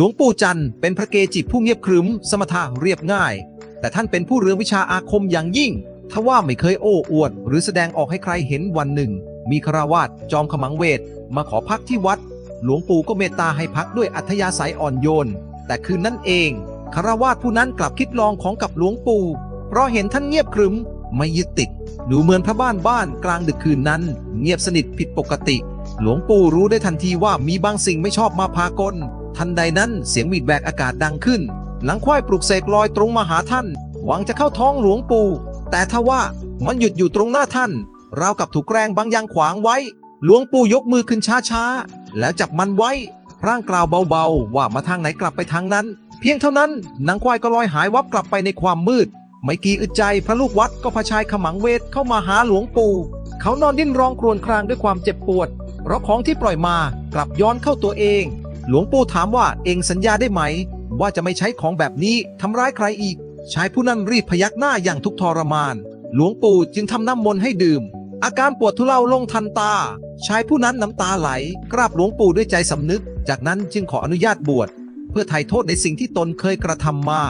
หลวงปู่จันทร์เป็นพระเกจิผู้เงียบขรึม สมถะเรียบง่าย แต่ท่านเป็นผู้เรืองวิชาอาคมอย่างยิ่งทว่าไม่เคยโอ้อวด หรือแสดงออกให้ใครเห็นวันหนึ่ง มีคราวาสจอมขมังเวท มาขอพักที่วัด หลวงปู่ก็เมตตาให้พักด้วยอัธยาศัยอ่อนโยน แต่คืนนั้นเองคารวาสผู้นั้นกลับคิดลองของกับหลวงปู่ เพราะเห็นท่านเงียบขรึม ไม่ยึดติดดูเหมือนพระบ้านบ้านกลางดึกคืนนั้น เงียบสนิทผิดปกติ หลวงปู่รู้ได้ทันทีว่ามีบางสิ่งไม่ชอบมาพากล ทันใดนั้นเสียงหวีดแวกอากาศดังขึ้นหลังควายปลุกเสกลอยตรงมาหาท่าน หวังจะเข้าท้องหลวงปู่ แต่ทว่ามันหยุดอยู่ตรงหน้าท่าน ราวกับถูกแกรงบางอย่างขวางไว้ หลวงปู่ยกมือขึ้นช้าๆ แล้วจับมันไว้พร่างกล่าวเบาๆ ว่ามาทางไหนกลับไปทางนั้น เพียงเท่านั้นนางควายก็ลอยหายวับกลับไปในความมืด ไม่กี่อึดใจพระลูกวัดก็พาชายขมังเวทเข้ามาหาหลวงปู่ เขานอนดิ้นร้องครวญครางด้วยความเจ็บปวด เพราะของที่ปล่อยมากลับย้อนเข้าตัวเอง หลวงปู่ถามว่าเองสัญญาได้ไหม ว่าจะไม่ใช้ของแบบนี้ทำร้ายใครอีก ชายผู้นั้นรีบพยักหน้าอย่างทุกทรมาน หลวงปู่จึงทำน้ำมนต์ให้ดื่ม อาการปวดทุเลาลงทันตา ชายผู้นั้นน้ำตาไหล กราบหลวงปู่ด้วยใจสำนึก จากนั้นจึงขออนุญาตบวช เพื่อไถ่โทษในสิ่งที่ตนเคยกระทำมา